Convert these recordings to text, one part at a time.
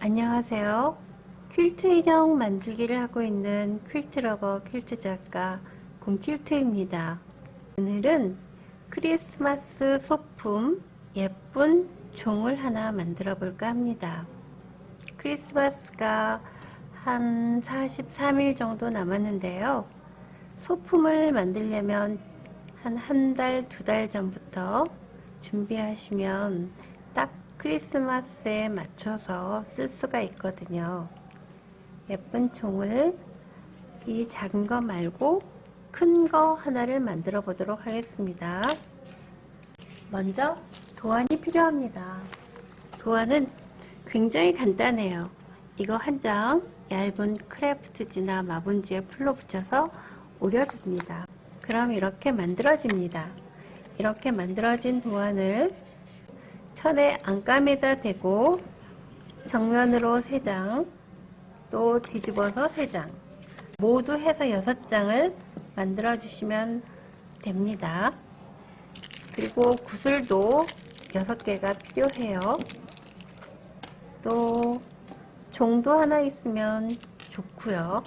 안녕하세요. 퀼트 인형 만들기를 하고 있는 퀼트러버 퀼트 작가 곰퀼트입니다. 오늘은 크리스마스 소품 예쁜 종을 하나 만들어 볼까 합니다. 크리스마스가 한 43일 정도 남았는데요. 소품을 만들려면 한 한 달, 두 달 전부터 준비하시면 딱 크리스마스에 맞춰서 쓸 수가 있거든요. 예쁜 종을 이 작은 거 말고 큰 거 하나를 만들어 보도록 하겠습니다. 먼저 도안이 필요합니다. 도안은 굉장히 간단해요. 이거 한 장 얇은 크래프트지나 마분지에 풀로 붙여서 오려줍니다. 그럼 이렇게 만들어집니다. 이렇게 만들어진 도안을 천에 안감에다 대고 정면으로 3장, 또 뒤집어서 3장, 모두 해서 6장을 만들어 주시면 됩니다. 그리고 구슬도 6개가 필요해요. 또 종도 하나 있으면 좋고요.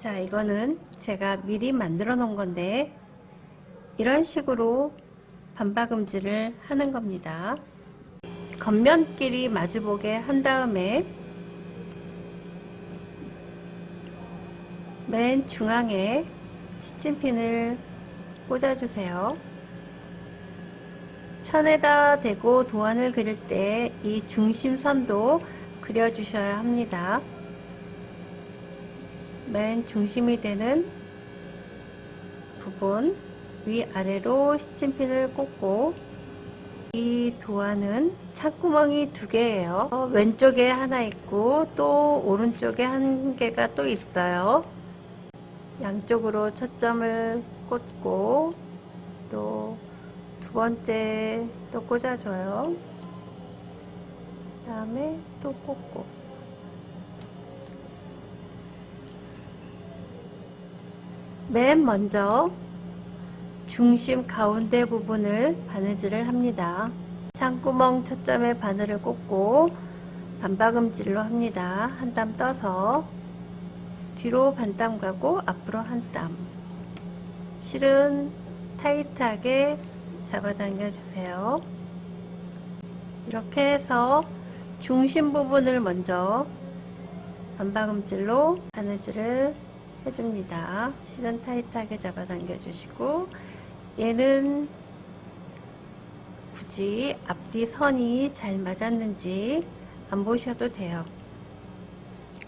자, 이거는 제가 미리 만들어 놓은 건데 이런 식으로 반박음질을 하는 겁니다. 겉면끼리 마주보게 한 다음에 맨 중앙에 시침핀을 꽂아주세요. 천에다 대고 도안을 그릴 때 이 중심선도 그려주셔야 합니다. 맨 중심이 되는 부분 위아래로 시침핀을 꽂고 이 도안은 창구멍이 두 개예요. 어, 왼쪽에 하나 있고 또 오른쪽에 한 개가 또 있어요. 양쪽으로 초점을 꽂고 또 두 번째 또 꽂아줘요. 다음에 또 꽂고 맨 먼저 중심 가운데 부분을 바느질을 합니다. 창구멍 초점에 바늘을 꽂고 반박음질로 합니다. 한 땀 떠서 뒤로 반땀 가고 앞으로 한 땀. 실은 타이트하게 잡아당겨 주세요. 이렇게 해서 중심 부분을 먼저 반박음질로 바느질을 해줍니다. 실은 타이트하게 잡아당겨 주시고 얘는 굳이 앞뒤 선이 잘 맞았는지 안 보셔도 돼요.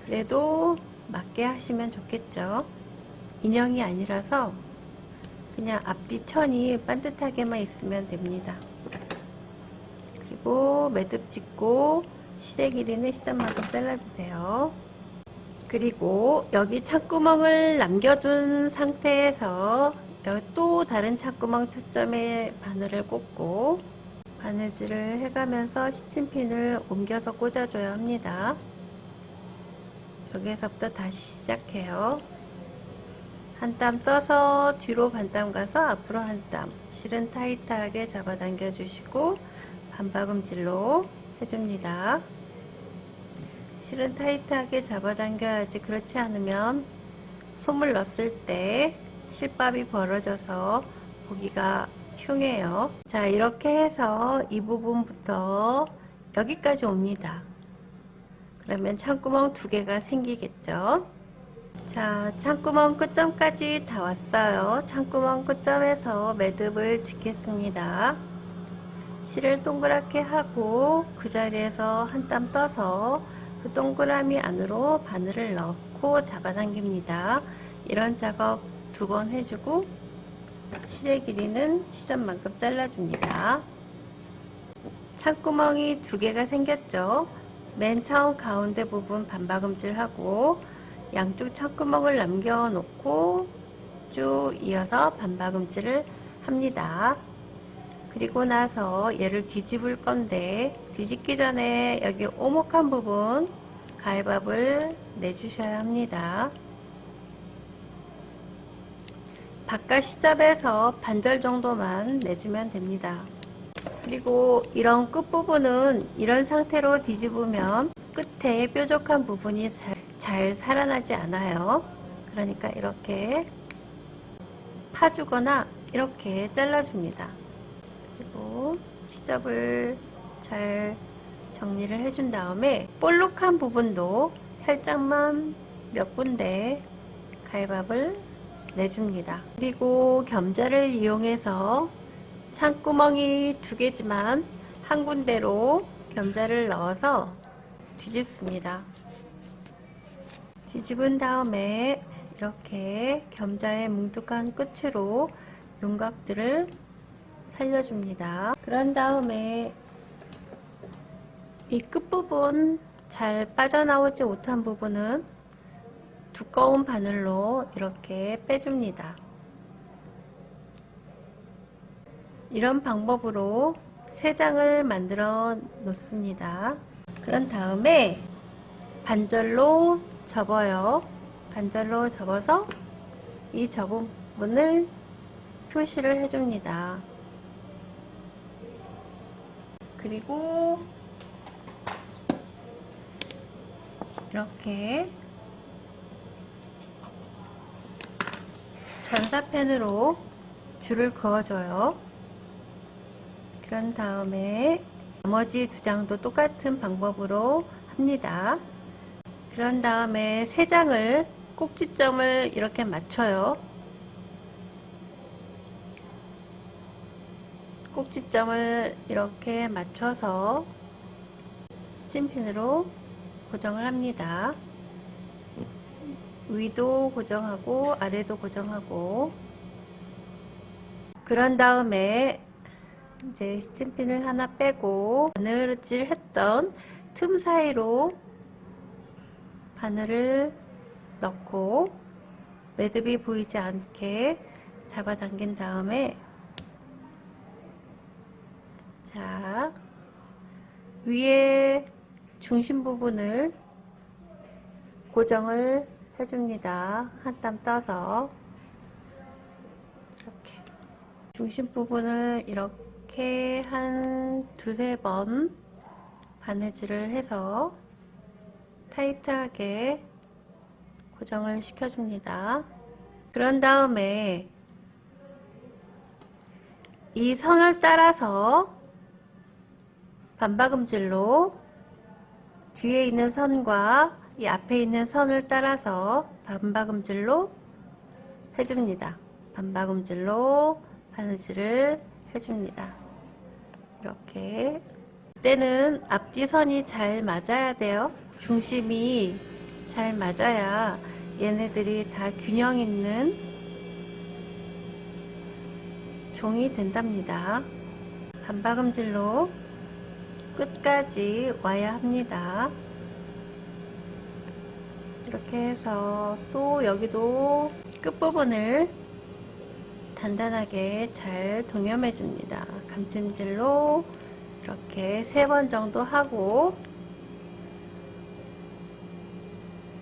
그래도 맞게 하시면 좋겠죠. 인형이 아니라서 그냥 앞뒤 천이 반듯하게만 있으면 됩니다. 그리고 매듭 짓고 실의 길이는 시점만큼 잘라주세요. 그리고 여기 창구멍을 남겨둔 상태에서 또 다른 창구멍 초점에 바늘을 꽂고 바느질을 해가면서 시침핀을 옮겨서 꽂아줘야 합니다. 여기에서부터 다시 시작해요. 한 땀 떠서 뒤로 반땀 가서 앞으로 한 땀. 실은 타이트하게 잡아당겨 주시고 반박음질로 해줍니다. 실은 타이트하게 잡아당겨야지 그렇지 않으면 솜을 넣었을 때 실밥이 벌어져서 보기가 흉해요. 자, 이렇게 해서 이 부분부터 여기까지 옵니다. 그러면 창구멍 두 개가 생기겠죠. 자, 창구멍 끝점까지 다 왔어요. 창구멍 끝점에서 매듭을 짓겠습니다. 실을 동그랗게 하고 그 자리에서 한 땀 떠서 그 동그라미 안으로 바늘을 넣고 잡아당깁니다. 이런 작업 두 번 해주고 실의 길이는 시점만큼 잘라줍니다. 창구멍이 두 개가 생겼죠. 맨 처음 가운데 부분 반박음질하고 양쪽 창구멍을 남겨놓고 쭉 이어서 반박음질을 합니다. 그리고 나서 얘를 뒤집을 건데 뒤집기 전에 여기 오목한 부분 가위밥을 내주셔야 합니다. 바깥 시접에서 반절 정도만 내주면 됩니다. 그리고 이런 끝부분은 이런 상태로 뒤집으면 끝에 뾰족한 부분이 잘, 잘 살아나지 않아요. 그러니까 이렇게 파주거나 이렇게 잘라줍니다. 그리고 시접을 잘 정리를 해준 다음에 볼록한 부분도 살짝만 몇 군데 가위밥을 내줍니다. 그리고 겸자를 이용해서 창구멍이 두 개지만 한 군데로 겸자를 넣어서 뒤집습니다. 뒤집은 다음에 이렇게 겸자의 뭉툭한 끝으로 윤곽들을 살려줍니다. 그런 다음에 이 끝부분 잘 빠져나오지 못한 부분은 두꺼운 바늘로 이렇게 빼줍니다. 이런 방법으로 세 장을 만들어 놓습니다. 그런 다음에 반절로 접어요. 반절로 접어서 이 접은 부분을 표시를 해줍니다. 그리고 이렇게 전사펜으로 줄을 그어줘요. 그런 다음에 나머지 두 장도 똑같은 방법으로 합니다. 그런 다음에 세 장을 꼭지점을 이렇게 맞춰요. 꼭지점을 이렇게 맞춰서 스팀핀으로 고정을 합니다. 위도 고정하고 아래도 고정하고. 그런 다음에 이제 스팀핀을 하나 빼고 바늘질 했던 틈 사이로 바늘을 넣고 매듭이 보이지 않게 잡아당긴 다음에 자 위에 중심 부분을 고정을 해줍니다. 한 땀 떠서 이렇게 중심 부분을 이렇게 한 두세 번 바느질을 해서 타이트하게 고정을 시켜줍니다. 그런 다음에 이 선을 따라서 반박음질로 뒤에 있는 선과 이 앞에 있는 선을 따라서 반박음질로 해줍니다. 반박음질로 바느질을 해줍니다. 이렇게 때는 앞뒤 선이 잘 맞아야 돼요. 중심이 잘 맞아야 얘네들이 다 균형 있는 종이 된답니다. 반박음질로 끝까지 와야 합니다. 이렇게 해서 또 여기도 끝부분을 단단하게 잘 동여매 줍니다. 감찜질로 이렇게 세 번 정도 하고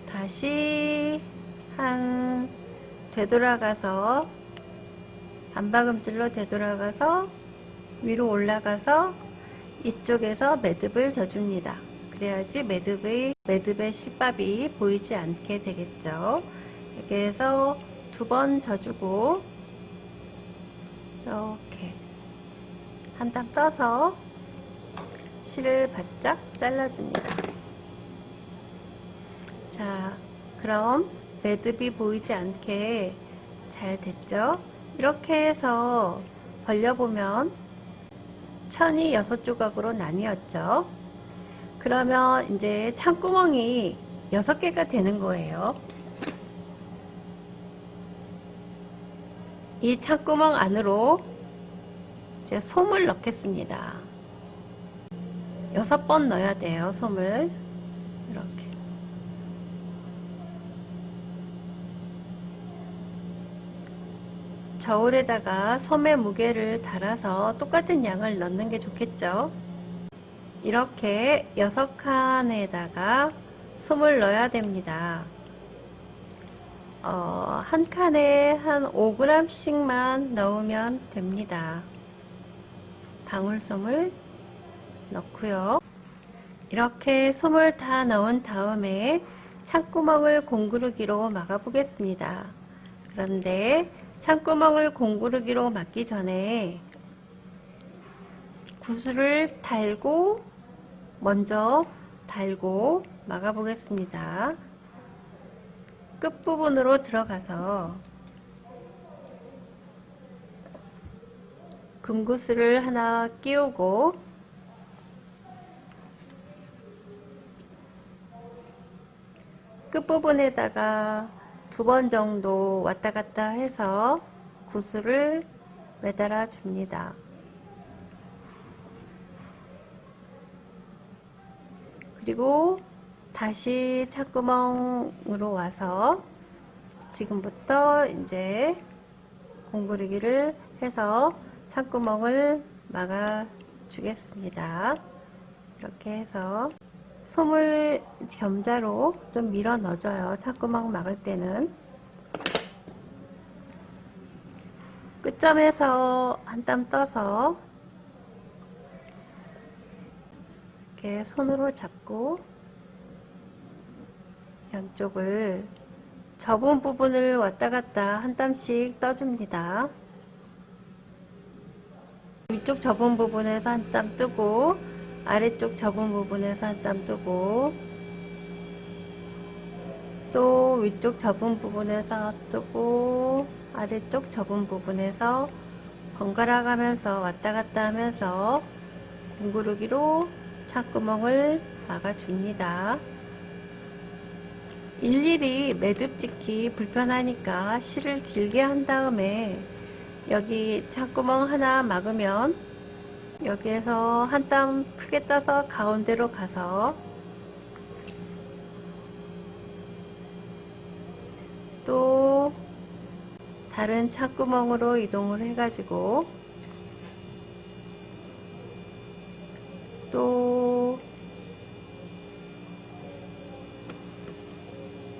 다시 한 되돌아가서 반박음질로 되돌아가서 위로 올라가서 이쪽에서 매듭을 져줍니다. 그래야지 매듭의, 매듭의 실밥이 보이지 않게 되겠죠. 이렇게 해서 두 번 져주고, 이렇게 한 땀 떠서 실을 바짝 잘라줍니다. 자, 그럼 매듭이 보이지 않게 잘 됐죠? 이렇게 해서 벌려보면 천이 여섯 조각으로 나뉘었죠. 그러면 이제 창구멍이 여섯 개가 되는 거예요. 이 창구멍 안으로 이제 솜을 넣겠습니다. 여섯 번 넣어야 돼요, 솜을. 이렇게. 저울에다가 솜의 무게를 달아서 똑같은 양을 넣는 게 좋겠죠. 이렇게 여섯 칸에다가 솜을 넣어야 됩니다. 어, 한 칸에 한 5g씩만 넣으면 됩니다. 방울솜을 넣고요. 이렇게 솜을 다 넣은 다음에 창구멍을 공구르기로 막아 보겠습니다. 그런데 창구멍을 공구르기로 막기 전에 구슬을 달고 먼저 달고 막아 보겠습니다. 끝부분으로 들어가서 금구슬을 하나 끼우고 끝부분에다가 두 번 정도 왔다 갔다 해서 구슬을 매달아 줍니다. 그리고 다시 창구멍으로 와서 지금부터 이제 공구르기를 해서 창구멍을 막아 주겠습니다. 이렇게 해서 솜을 겸자로 좀 밀어 넣어줘요. 창구멍 막을 때는. 끝점에서 한 땀 떠서 이렇게 손으로 잡고 양쪽을 접은 부분을 왔다 갔다 한 땀씩 떠줍니다. 위쪽 접은 부분에서 한 땀 뜨고 아래쪽 접은 부분에서 한 땀 뜨고 또 위쪽 접은 부분에서 뜨고 아래쪽 접은 부분에서 번갈아 가면서 왔다 갔다 하면서 공구르기로 창구멍을 막아줍니다. 일일이 매듭 짓기 불편하니까 실을 길게 한 다음에 여기 창구멍 하나 막으면 여기에서 한 땀 크게 떠서 가운데로 가서 또 다른 창구멍으로 이동을 해가지고 또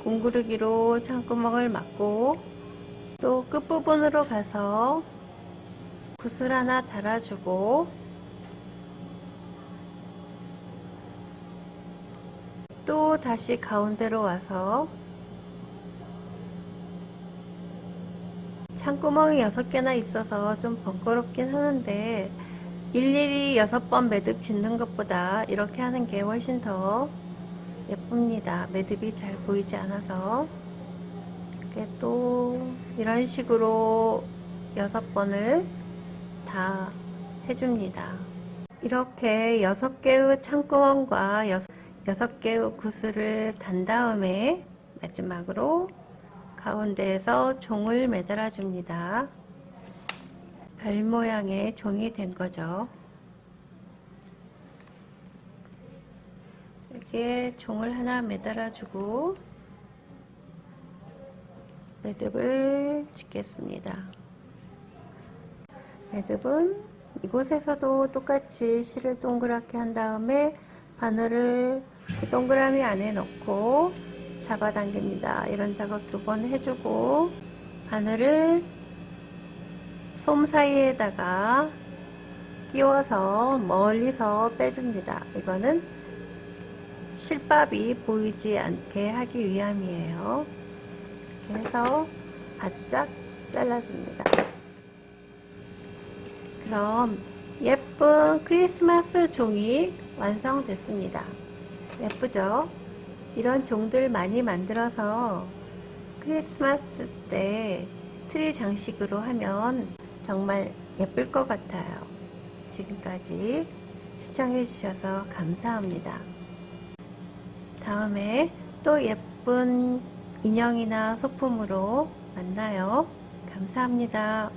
공구르기로 창구멍을 막고 또 끝부분으로 가서 구슬 하나 달아주고 또 다시 가운데로 와서 창구멍이 6개나 있어서 좀 번거롭긴 하는데 일일이 6번 매듭 짓는 것보다 이렇게 하는 게 훨씬 더 예쁩니다. 매듭이 잘 보이지 않아서 이렇게 또 이런 식으로 6번을 다 해줍니다. 이렇게 6개의 창구멍과 6개의 구슬을 단 다음에 마지막으로 가운데에서 종을 매달아 줍니다. 별 모양의 종이 된 거죠. 이렇게 종을 하나 매달아 주고 매듭을 짓겠습니다. 매듭은 이곳에서도 똑같이 실을 동그랗게 한 다음에 바늘을 그 동그라미 안에 넣고 잡아당깁니다. 이런 작업 두 번 해주고 바늘을 솜 사이에다가 끼워서 멀리서 빼줍니다. 이거는 실밥이 보이지 않게 하기 위함이에요. 이렇게 해서 바짝 잘라줍니다. 그럼 예쁜 크리스마스 종이 완성됐습니다. 예쁘죠? 이런 종들 많이 만들어서 크리스마스 때 트리 장식으로 하면 정말 예쁠 것 같아요. 지금까지 시청해 주셔서 감사합니다. 다음에 또 예쁜 인형이나 소품으로 만나요. 감사합니다.